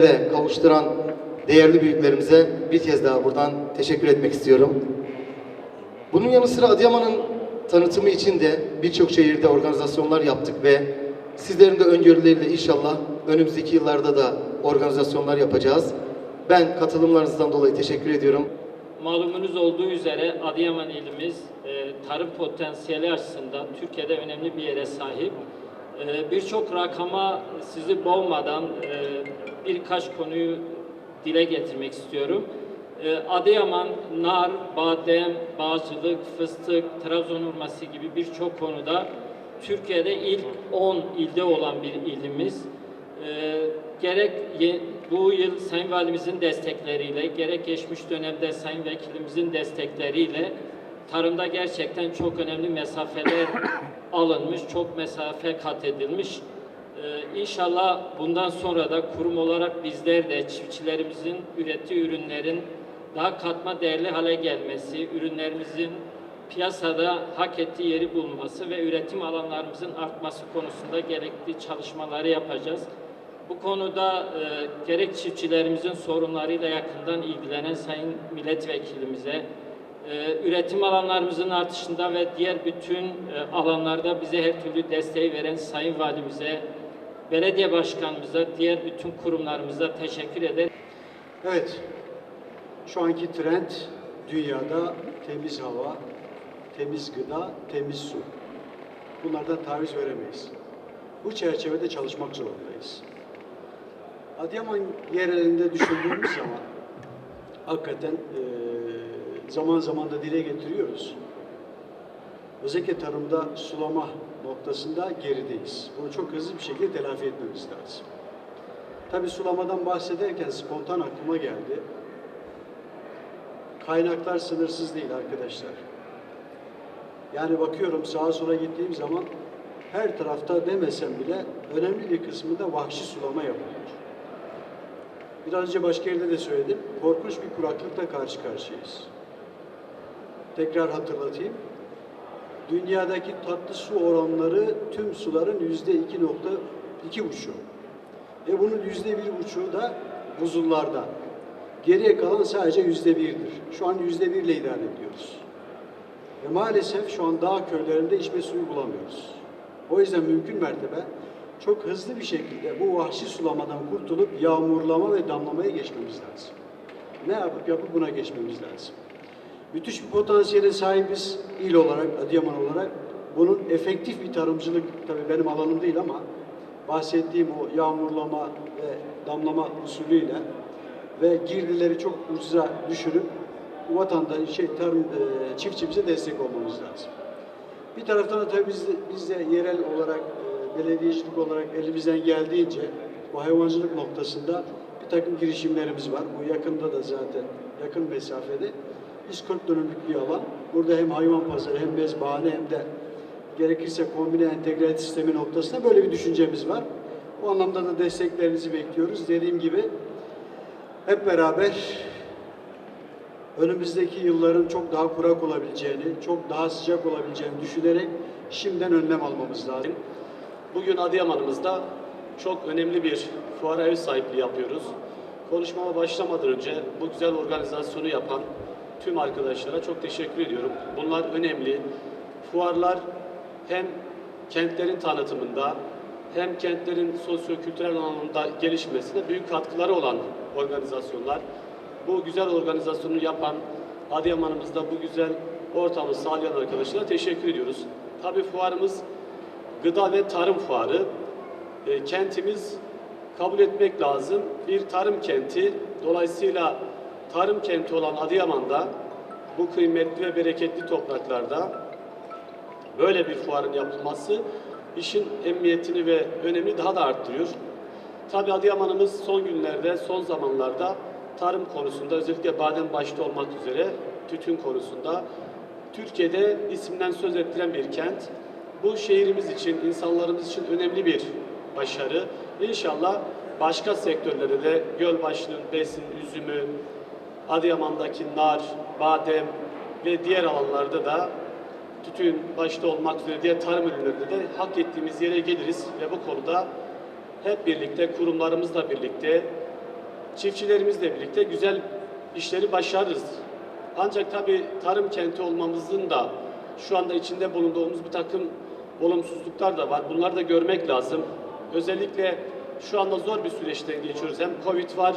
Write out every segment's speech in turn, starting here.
ve kavuşturan değerli büyüklerimize bir kez daha buradan teşekkür etmek istiyorum. Bunun yanı sıra Adıyaman'ın tanıtımı için de birçok şehirde organizasyonlar yaptık ve sizlerin de öngörüleriyle inşallah önümüzdeki yıllarda da organizasyonlar yapacağız. Ben katılımlarınızdan dolayı teşekkür ediyorum. Malumunuz olduğu üzere Adıyaman ilimiz e, tarım potansiyeli açısından Türkiye'de önemli bir yere sahip. E, Birçok rakama sizi boğmadan e, birkaç konuyu dile getirmek istiyorum. E, Adıyaman, nar, badem, bağcılık, fıstık, Trabzon hurması gibi birçok konuda Türkiye'de ilk 10 ilde olan bir ilimiz. Ee, gerek bu yıl Sayın Valimizin destekleriyle, gerek geçmiş dönemde Sayın Vekilimizin destekleriyle tarımda gerçekten çok önemli mesafeler alınmış, çok mesafe kat edilmiş. Ee, İnşallah bundan sonra da kurum olarak bizler de çiftçilerimizin ürettiği ürünlerin daha katma değerli hale gelmesi, ürünlerimizin piyasada hak ettiği yeri bulması ve üretim alanlarımızın artması konusunda gerekli çalışmaları yapacağız. Bu konuda e, gerek çiftçilerimizin sorunlarıyla yakından ilgilenen Sayın Milletvekilimize, e, üretim alanlarımızın artışında ve diğer bütün e, alanlarda bize her türlü desteği veren Sayın Valimize, belediye başkanımıza, diğer bütün kurumlarımıza teşekkür ederim. Evet, şu anki trend dünyada temiz hava, temiz gıda, temiz su. Bunlardan taviz veremeyiz. Bu çerçevede çalışmak zorundayız. Adıyaman yerelinde düşündüğümüz zaman hakikaten eee, zaman zaman da dile getiriyoruz. Özellikle tarımda sulama noktasında gerideyiz. Bunu çok hızlı bir şekilde telafi etmemiz lazım. Tabii sulamadan bahsederken spontan aklıma geldi. Kaynaklar sınırsız değil arkadaşlar. Yani bakıyorum sağa sola gittiğim zaman her tarafta demesem bile önemli bir kısmında vahşi sulama yapılıyor. Biraz önce başka yerde de söyledim. Korkunç bir kuraklıkla karşı karşıyayız. Tekrar hatırlatayım. Dünyadaki tatlı su oranları tüm suların yüzde iki nokta iki buçuğu. Ve bunun yüzde bir buçuğu da buzullarda. Geriye kalan sadece yüzde birdir. Şu an yüzde birle idare ediyoruz. Ve maalesef şu an dağ köylerinde içme suyu bulamıyoruz. O yüzden mümkün mertebe çok hızlı bir şekilde bu vahşi sulamadan kurtulup yağmurlama ve damlamaya geçmemiz lazım. Ne yapıp yapıp buna geçmemiz lazım. Müthiş bir potansiyele sahibiz il olarak, Adıyaman olarak. Bunun efektif bir tarımcılık, tabii benim alanım değil ama bahsettiğim o yağmurlama ve damlama usulüyle ve girdileri çok ucuza düşürüp vatandaş, şey, tarım, e, çiftçimize destek olmamız lazım. Bir taraftan da tabii biz de, biz de yerel olarak, e, belediyecilik olarak elimizden geldiğince bu hayvancılık noktasında bir takım girişimlerimiz var. Bu yakında da zaten yakın mesafede 140 dönümlük bir alan. Burada hem hayvan pazarı hem mezbahane hem de gerekirse kombine entegre sistemi noktasında böyle bir düşüncemiz var. Bu anlamda da desteklerinizi bekliyoruz. Dediğim gibi hep beraber önümüzdeki yılların çok daha kurak olabileceğini, çok daha sıcak olabileceğini düşünerek şimdiden önlem almamız lazım. Bugün Adıyaman'ımızda çok önemli bir fuara ev sahipliği yapıyoruz. Konuşmama başlamadan önce bu güzel organizasyonu yapan tüm arkadaşlara çok teşekkür ediyorum. Bunlar önemli. Fuarlar hem kentlerin tanıtımında hem kentlerin sosyo-kültürel anlamda gelişmesine büyük katkıları olan organizasyonlar. Bu güzel organizasyonu yapan Adıyaman'ımızda bu güzel ortamı sağlayan arkadaşlara teşekkür ediyoruz. Tabii fuarımız gıda ve tarım fuarı. E, kentimiz kabul etmek lazım. Bir tarım kenti. Dolayısıyla tarım kenti olan Adıyaman'da bu kıymetli ve bereketli topraklarda böyle bir fuarın yapılması işin emniyetini ve önemini daha da arttırıyor. Tabii Adıyaman'ımız son günlerde, son zamanlarda tarım konusunda özellikle badem başta olmak üzere tütün konusunda Türkiye'de isimden söz ettiren bir kent. Bu şehrimiz için, insanlarımız için önemli bir başarı. İnşallah başka sektörlerde de Gölbaşı'nın besin, üzümü, Adıyaman'daki nar, badem ve diğer alanlarda da tütün başta olmak üzere diğer tarım ürünlerinde de hak ettiğimiz yere geliriz ve bu konuda hep birlikte kurumlarımızla birlikte çiftçilerimizle birlikte güzel işleri başarırız. Ancak tabii tarım kenti olmamızın da şu anda içinde bulunduğumuz bir takım olumsuzluklar da var. Bunları da görmek lazım. Özellikle şu anda zor bir süreçten geçiyoruz. Hem Covid var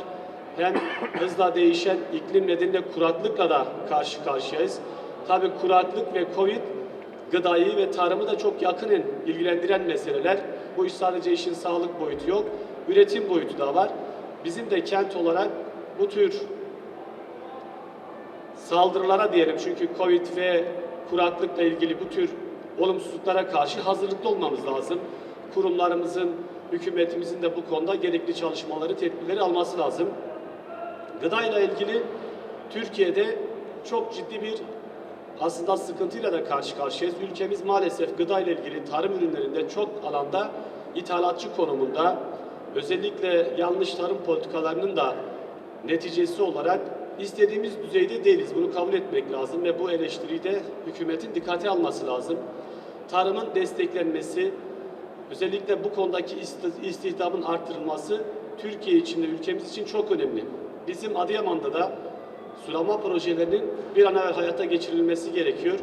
hem hızla değişen iklim nedeniyle kuraklıkla da karşı karşıyayız. Tabii kuraklık ve Covid gıdayı ve tarımı da çok yakinen ilgilendiren meseleler. Bu iş sadece işin sağlık boyutu yok, üretim boyutu da var. Bizim de kent olarak bu tür saldırılara diyelim çünkü Covid ve kuraklıkla ilgili bu tür olumsuzluklara karşı hazırlıklı olmamız lazım. Kurumlarımızın, hükümetimizin de bu konuda gerekli çalışmaları, tedbirleri alması lazım. Gıdayla ilgili Türkiye'de çok ciddi bir aslında sıkıntıyla da karşı karşıyayız. Ülkemiz maalesef gıda ile ilgili tarım ürünlerinde çok alanda ithalatçı konumunda. Özellikle yanlış tarım politikalarının da neticesi olarak istediğimiz düzeyde değiliz. Bunu kabul etmek lazım ve bu eleştiriyi de hükümetin dikkate alması lazım. Tarımın desteklenmesi, özellikle bu konudaki isti- istihdamın arttırılması Türkiye için de ülkemiz için çok önemli. Bizim Adıyaman'da da sulama projelerinin bir an evvel hayata geçirilmesi gerekiyor.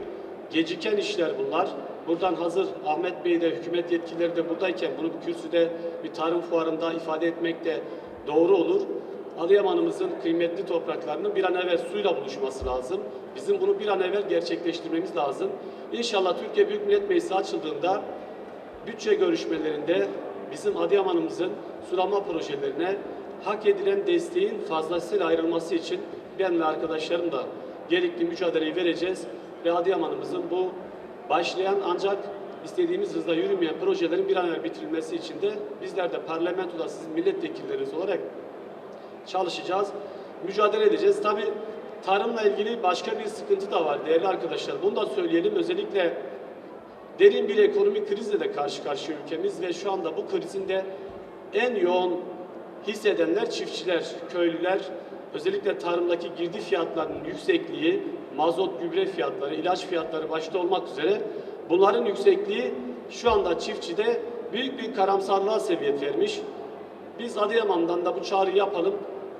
Geciken işler bunlar. Buradan hazır Ahmet Bey de hükümet yetkilileri de buradayken bunu bir kürsüde bir tarım fuarında ifade etmek de doğru olur. Adıyaman'ımızın kıymetli topraklarının bir an evvel suyla buluşması lazım. Bizim bunu bir an evvel gerçekleştirmemiz lazım. İnşallah Türkiye Büyük Millet Meclisi açıldığında bütçe görüşmelerinde bizim Adıyaman'ımızın sulama projelerine hak edilen desteğin fazlasıyla ayrılması için ben ve arkadaşlarım da gerekli mücadeleyi vereceğiz ve Adıyaman'ımızın bu başlayan ancak istediğimiz hızla yürümeyen projelerin bir an evvel bitirilmesi için de bizler de parlamentoda sizin milletvekilleriniz olarak çalışacağız, mücadele edeceğiz. Tabi tarımla ilgili başka bir sıkıntı da var değerli arkadaşlar. Bunu da söyleyelim. Özellikle derin bir ekonomik krizle de karşı karşıya ülkemiz ve şu anda bu krizin de en yoğun hissedenler çiftçiler, köylüler. Özellikle tarımdaki girdi fiyatlarının yüksekliği, mazot gübre fiyatları, ilaç fiyatları başta olmak üzere bunların yüksekliği şu anda çiftçide büyük bir karamsarlığa sebebiyet vermiş. Biz Adıyaman'dan da bu çağrıyı yapalım.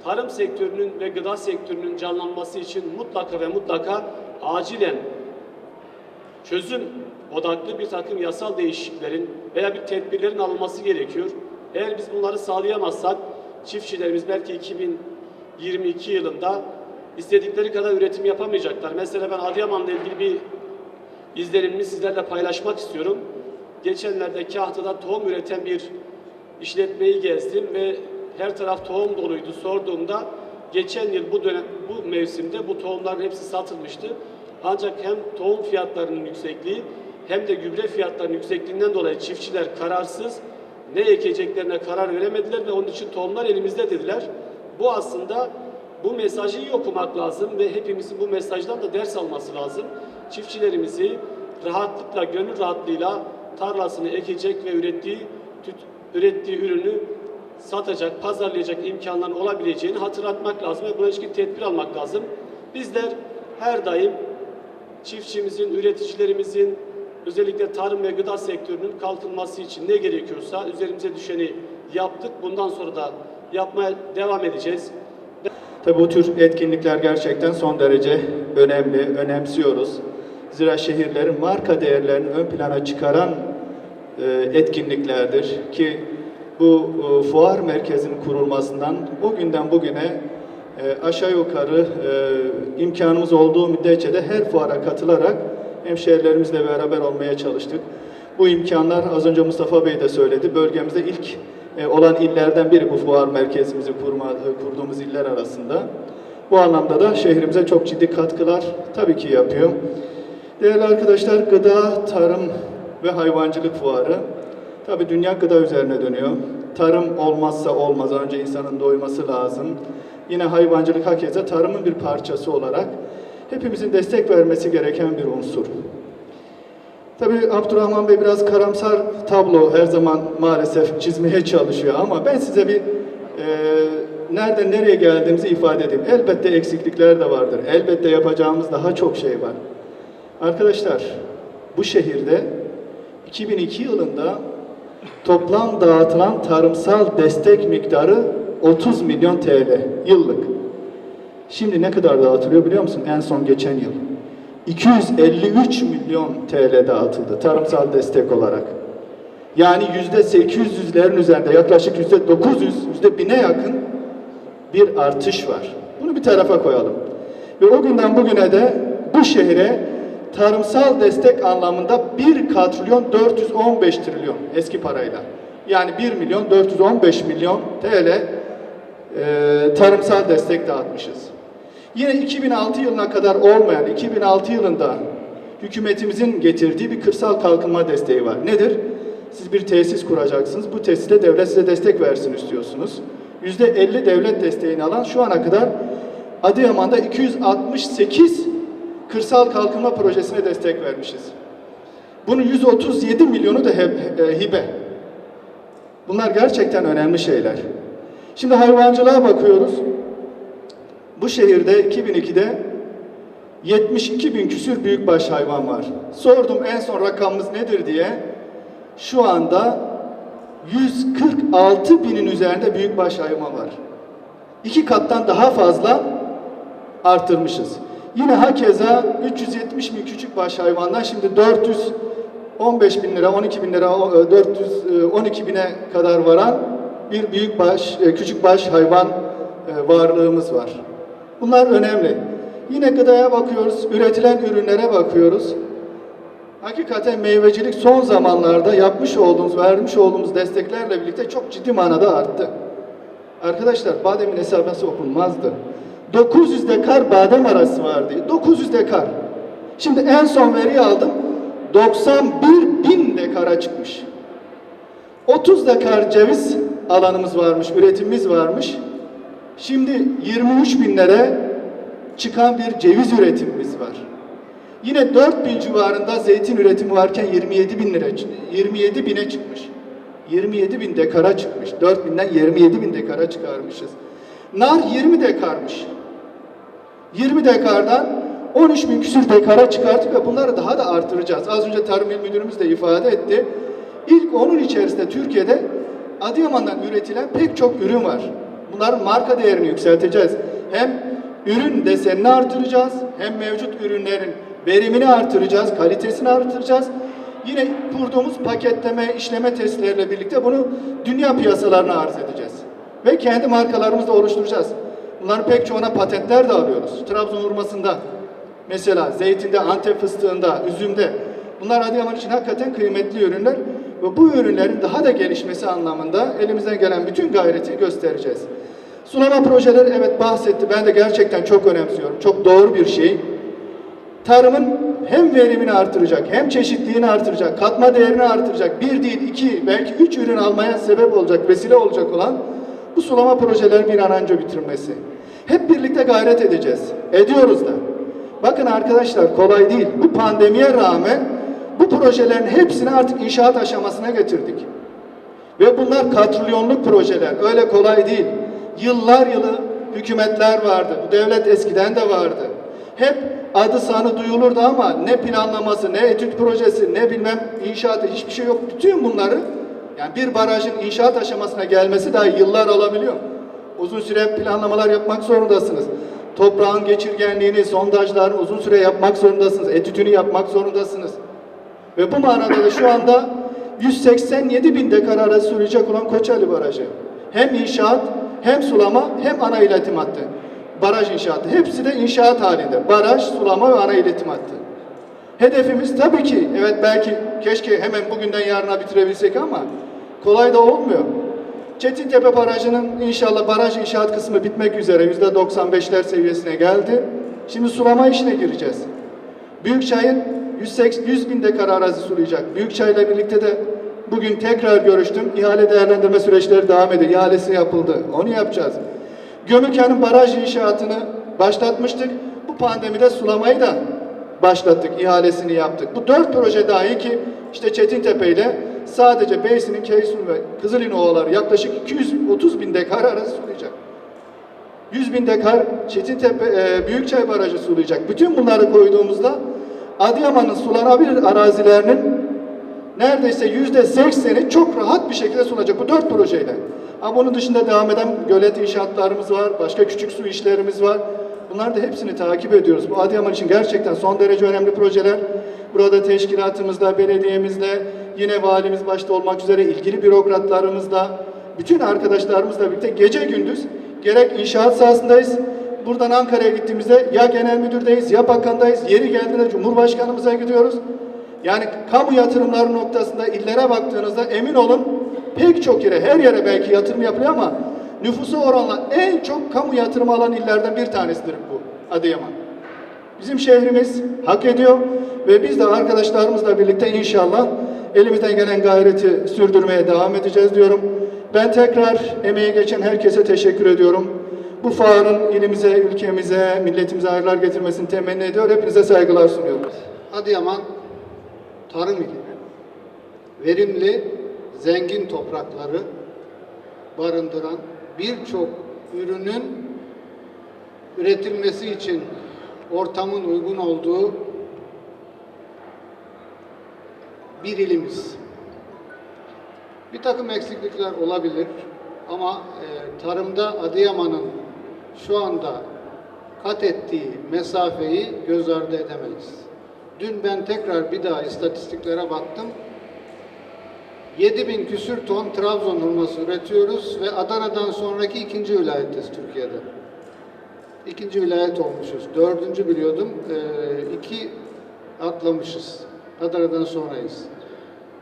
Tarım sektörünün ve gıda sektörünün canlanması için mutlaka ve mutlaka acilen çözüm odaklı bir takım yasal değişikliklerin veya bir tedbirlerin alınması gerekiyor. Eğer biz bunları sağlayamazsak çiftçilerimiz belki 2022 yılında istedikleri kadar üretim yapamayacaklar. Mesela ben Adıyaman'la ilgili bir izlenimimi sizlerle paylaşmak istiyorum. Geçenlerde Kahtı'da tohum üreten bir işletmeyi gezdim ve her taraf tohum doluydu. Sorduğumda geçen yıl bu dönem bu mevsimde bu tohumların hepsi satılmıştı. Ancak hem tohum fiyatlarının yüksekliği hem de gübre fiyatlarının yüksekliğinden dolayı çiftçiler kararsız ne ekeceklerine karar veremediler ve onun için tohumlar elimizde dediler. Bu aslında bu mesajı iyi okumak lazım ve hepimizin bu mesajdan da ders alması lazım. Çiftçilerimizi rahatlıkla, gönül rahatlığıyla tarlasını ekecek ve ürettiği ürettiği ürünü satacak, pazarlayacak imkanların olabileceğini hatırlatmak lazım ve buna ilişkin tedbir almak lazım. Bizler her daim çiftçimizin, üreticilerimizin, özellikle tarım ve gıda sektörünün kalkınması için ne gerekiyorsa üzerimize düşeni yaptık. Bundan sonra da yapmaya devam edeceğiz. Tabii bu tür etkinlikler gerçekten son derece önemli, önemsiyoruz. Zira şehirlerin marka değerlerini ön plana çıkaran e, etkinliklerdir ki bu e, fuar merkezinin kurulmasından o günden bugüne e, aşağı yukarı imkanımız olduğu müddetçe de her fuara katılarak hemşehrilerimizle beraber olmaya çalıştık. Bu imkanlar az önce Mustafa Bey de söyledi. Bölgemizde ilk e, olan illerden biri bu fuar merkezimizi kurma, e, kurduğumuz iller arasında. Bu anlamda da şehrimize çok ciddi katkılar tabii ki yapıyor. Değerli arkadaşlar, gıda, tarım ve hayvancılık fuarı tabii dünya gıda üzerine dönüyor. Tarım olmazsa olmaz. Önce insanın doyması lazım. Yine hayvancılık hakeza tarımın bir parçası olarak hepimizin destek vermesi gereken bir unsur. Tabii Abdurrahman Bey biraz karamsar tablo her zaman maalesef çizmeye çalışıyor ama ben size bir e, nereden nereye geldiğimizi ifade edeyim. Elbette eksiklikler de vardır. Elbette yapacağımız daha çok şey var. Arkadaşlar bu şehirde 2002 yılında toplam dağıtılan tarımsal destek miktarı 30 milyon TL yıllık. Şimdi ne kadar dağıtılıyor biliyor musun? En son geçen yıl. 253 milyon TL dağıtıldı tarımsal destek olarak. Yani yüzde 800'lerin üzerinde yaklaşık yüzde 900, yüzde 1000'e yakın bir artış var. Bunu bir tarafa koyalım. Ve o günden bugüne de bu şehre tarımsal destek anlamında 1 katrilyon 415 trilyon eski parayla. Yani 1 milyon 415 milyon TL e, tarımsal destek dağıtmışız. Yine 2006 yılına kadar olmayan, 2006 yılında hükümetimizin getirdiği bir kırsal kalkınma desteği var. Nedir? Siz bir tesis kuracaksınız. Bu tesiste devlet size destek versin istiyorsunuz. %50 devlet desteğini alan şu ana kadar Adıyaman'da 268 kırsal kalkınma projesine destek vermişiz. Bunun 137 milyonu da e, hibe. Bunlar gerçekten önemli şeyler. Şimdi hayvancılığa bakıyoruz. Bu şehirde 2002'de 72 bin küsür büyükbaş hayvan var. Sordum en son rakamımız nedir diye. Şu anda 146 binin üzerinde büyükbaş hayvan var. İki kattan daha fazla artırmışız. Yine hakeza 370 bin küçük baş hayvandan şimdi 415 bin lira, 12 bin lira, o- 412 bine kadar varan bir büyük baş, e, küçük baş hayvan e, varlığımız var. Bunlar önemli. Yine gıdaya bakıyoruz, üretilen ürünlere bakıyoruz. Hakikaten meyvecilik son zamanlarda yapmış olduğumuz, vermiş olduğumuz desteklerle birlikte çok ciddi manada arttı. Arkadaşlar bademin hesabası okunmazdı. 900 dekar badem arası vardı. 900 dekar. Şimdi en son veriyi aldım. 91 bin dekara çıkmış. 30 dekar ceviz alanımız varmış, üretimimiz varmış. Şimdi 23 binlere çıkan bir ceviz üretimimiz var. Yine 4 bin civarında zeytin üretimi varken 27 bin lira, 27 bine çıkmış. 27 bin dekara çıkmış. 4 binden 27 bin dekara çıkarmışız. Nar 20 dekarmış. 20 dekardan 13 bin küsür dekara çıkarttık ve bunları daha da artıracağız. Az önce Tarım İl Müdürümüz de ifade etti. İlk onun içerisinde Türkiye'de Adıyaman'dan üretilen pek çok ürün var. Bunların marka değerini yükselteceğiz. Hem ürün desenini artıracağız, hem mevcut ürünlerin verimini artıracağız, kalitesini artıracağız. Yine kurduğumuz paketleme, işleme testleriyle birlikte bunu dünya piyasalarına arz edeceğiz. Ve kendi markalarımızı da oluşturacağız. Bunların pek çoğuna patentler de alıyoruz. Trabzon hurmasında, mesela zeytinde, Antep fıstığında, üzümde. Bunlar Adıyaman için hakikaten kıymetli ürünler. Ve bu ürünlerin daha da gelişmesi anlamında elimizden gelen bütün gayreti göstereceğiz. Sulama projeleri evet bahsetti. Ben de gerçekten çok önemsiyorum. Çok doğru bir şey tarımın hem verimini artıracak, hem çeşitliliğini artıracak, katma değerini artıracak, bir değil iki, belki üç ürün almaya sebep olacak, vesile olacak olan bu sulama projeleri bir an önce bitirilmesi. Hep birlikte gayret edeceğiz. Ediyoruz da. Bakın arkadaşlar kolay değil. Bu pandemiye rağmen bu projelerin hepsini artık inşaat aşamasına getirdik. Ve bunlar katrilyonluk projeler. Öyle kolay değil. Yıllar yılı hükümetler vardı. Bu devlet eskiden de vardı. Hep adı sanı duyulurdu ama ne planlaması, ne etüt projesi, ne bilmem inşaatı hiçbir şey yok. Bütün bunları yani bir barajın inşaat aşamasına gelmesi daha yıllar alabiliyor. Uzun süre planlamalar yapmak zorundasınız. Toprağın geçirgenliğini, sondajlarını uzun süre yapmak zorundasınız. Etütünü yapmak zorundasınız. Ve bu manada da şu anda 187 bin dekar arası sürecek olan Koçali Barajı. Hem inşaat, hem sulama, hem ana iletim hattı. Baraj inşaatı. Hepsi de inşaat halinde. Baraj, sulama ve ana iletim hattı. Hedefimiz tabii ki, evet belki keşke hemen bugünden yarına bitirebilsek ama kolay da olmuyor. Çetintepe Barajı'nın inşallah baraj inşaat kısmı bitmek üzere yüzde 95'ler seviyesine geldi. Şimdi sulama işine gireceğiz. 180, 100 bin dekar arazi sulayacak. Büyükçay'la birlikte de bugün tekrar görüştüm. İhale değerlendirme süreçleri devam ediyor. İhalesi yapıldı. Onu yapacağız. Gömükhan'ın baraj inşaatını başlatmıştık. Bu pandemide sulamayı da başlattık. ihalesini yaptık. Bu dört proje dahi ki işte Çetintepe ile sadece Beysin'in Keysun ve Kızılin ovaları yaklaşık 230 bin dekar arası sulayacak. 100 bin dekar Çetintepe e, Büyükçay Barajı sulayacak. Bütün bunları koyduğumuzda Adıyaman'ın sulanabilir arazilerinin neredeyse yüzde sekseni çok rahat bir şekilde sulanacak bu dört projeyle. Ama bunun dışında devam eden gölet inşaatlarımız var, başka küçük su işlerimiz var. Bunlar da hepsini takip ediyoruz. Bu Adıyaman için gerçekten son derece önemli projeler. Burada teşkilatımızda, belediyemizde, yine valimiz başta olmak üzere ilgili bürokratlarımızla, bütün arkadaşlarımızla birlikte gece gündüz gerek inşaat sahasındayız, Buradan Ankara'ya gittiğimizde ya genel müdürdeyiz ya bakandayız. Yeri geldiğinde Cumhurbaşkanımıza gidiyoruz. Yani kamu yatırımları noktasında illere baktığınızda emin olun pek çok yere, her yere belki yatırım yapılıyor ama nüfusu oranla en çok kamu yatırımı alan illerden bir tanesidir bu Adıyaman. Bizim şehrimiz hak ediyor ve biz de arkadaşlarımızla birlikte inşallah elimizden gelen gayreti sürdürmeye devam edeceğiz diyorum. Ben tekrar emeği geçen herkese teşekkür ediyorum. Bu fuarın ilimize, ülkemize, milletimize hayırlar getirmesini temenni ediyor. Hepinize saygılar sunuyorum. Adıyaman tarım ili. Verimli, zengin toprakları barındıran birçok ürünün üretilmesi için ortamın uygun olduğu bir ilimiz. Bir takım eksiklikler olabilir ama e, tarımda Adıyaman'ın şu anda kat ettiği mesafeyi göz ardı edemeyiz. Dün ben tekrar bir daha istatistiklere baktım. 7000 küsür ton Trabzon hurması üretiyoruz ve Adana'dan sonraki ikinci vilayetiz Türkiye'de. İkinci vilayet olmuşuz. Dördüncü biliyordum. Ee, iki atlamışız. Adana'dan sonrayız.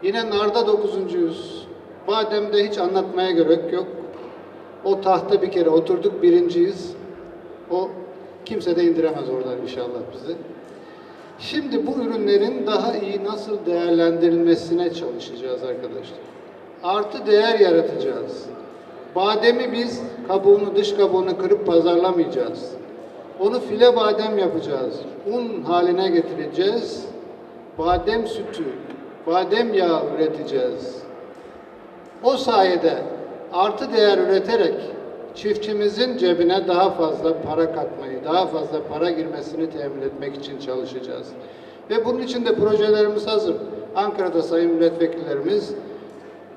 Yine narda dokuzuncuyuz. Badem'de hiç anlatmaya gerek yok. O tahta bir kere oturduk birinciyiz. O kimse de indiremez oradan inşallah bizi. Şimdi bu ürünlerin daha iyi nasıl değerlendirilmesine çalışacağız arkadaşlar. Artı değer yaratacağız. Bademi biz kabuğunu, dış kabuğunu kırıp pazarlamayacağız. Onu file badem yapacağız. Un haline getireceğiz. Badem sütü, badem yağı üreteceğiz. O sayede artı değer üreterek çiftçimizin cebine daha fazla para katmayı, daha fazla para girmesini temin etmek için çalışacağız. Ve bunun için de projelerimiz hazır. Ankara'da sayın milletvekillerimiz,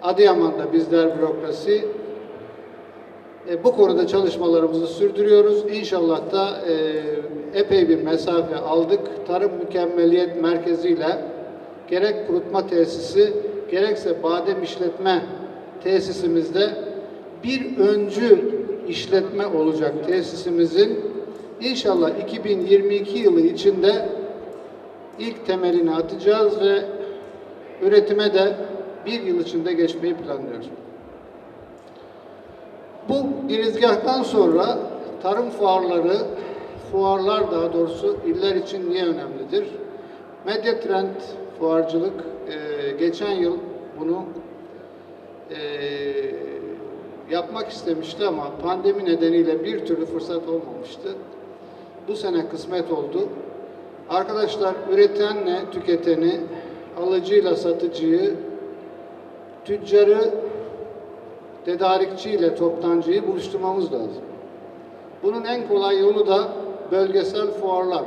Adıyaman'da bizler bürokrasi e, bu konuda çalışmalarımızı sürdürüyoruz. İnşallah da e, epey bir mesafe aldık. Tarım Mükemmeliyet Merkezi ile gerek kurutma tesisi gerekse badem işletme tesisimizde bir öncü işletme olacak tesisimizin inşallah 2022 yılı içinde ilk temelini atacağız ve üretime de bir yıl içinde geçmeyi planlıyoruz. Bu girizgahtan sonra tarım fuarları, fuarlar daha doğrusu iller için niye önemlidir? Medya Trend fuarcılık geçen yıl bunu e, yapmak istemişti ama pandemi nedeniyle bir türlü fırsat olmamıştı. Bu sene kısmet oldu. Arkadaşlar üretenle tüketeni, alıcıyla satıcıyı, tüccarı tedarikçiyle toptancıyı buluşturmamız lazım. Bunun en kolay yolu da bölgesel fuarlar.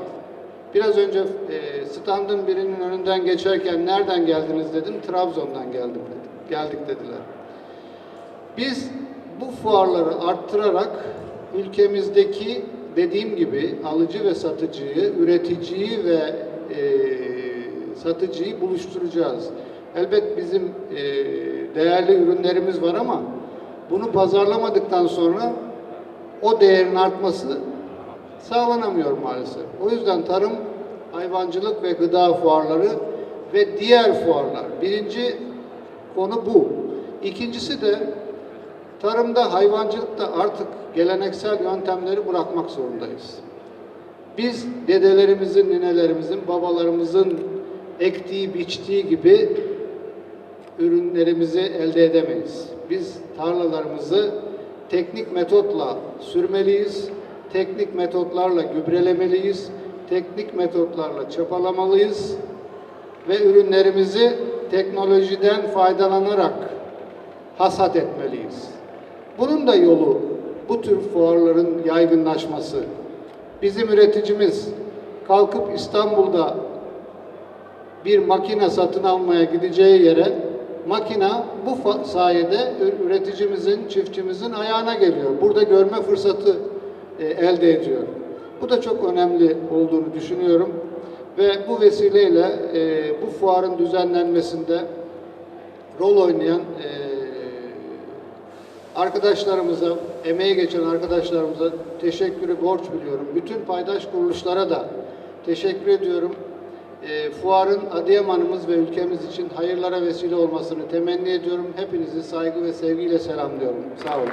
Biraz önce e, standın birinin önünden geçerken nereden geldiniz dedim, Trabzon'dan geldim dedim. Geldik dediler. Biz bu fuarları arttırarak ülkemizdeki dediğim gibi alıcı ve satıcıyı, üreticiyi ve e, satıcıyı buluşturacağız. Elbet bizim e, değerli ürünlerimiz var ama bunu pazarlamadıktan sonra o değerin artması sağlanamıyor maalesef. O yüzden tarım, hayvancılık ve gıda fuarları ve diğer fuarlar. Birinci konu bu. İkincisi de tarımda, hayvancılıkta artık geleneksel yöntemleri bırakmak zorundayız. Biz dedelerimizin, ninelerimizin, babalarımızın ektiği, biçtiği gibi ürünlerimizi elde edemeyiz. Biz tarlalarımızı teknik metotla sürmeliyiz, teknik metotlarla gübrelemeliyiz, teknik metotlarla çapalamalıyız ve ürünlerimizi teknolojiden faydalanarak hasat etmeliyiz. Bunun da yolu bu tür fuarların yaygınlaşması. Bizim üreticimiz kalkıp İstanbul'da bir makine satın almaya gideceği yere makina bu sayede üreticimizin, çiftçimizin ayağına geliyor. Burada görme fırsatı e, elde ediyor. Bu da çok önemli olduğunu düşünüyorum. Ve bu vesileyle e, bu fuarın düzenlenmesinde rol oynayan e, arkadaşlarımıza, emeği geçen arkadaşlarımıza teşekkürü borç biliyorum. Bütün paydaş kuruluşlara da teşekkür ediyorum. E, fuarın Adıyaman'ımız ve ülkemiz için hayırlara vesile olmasını temenni ediyorum. Hepinizi saygı ve sevgiyle selamlıyorum. Sağ olun.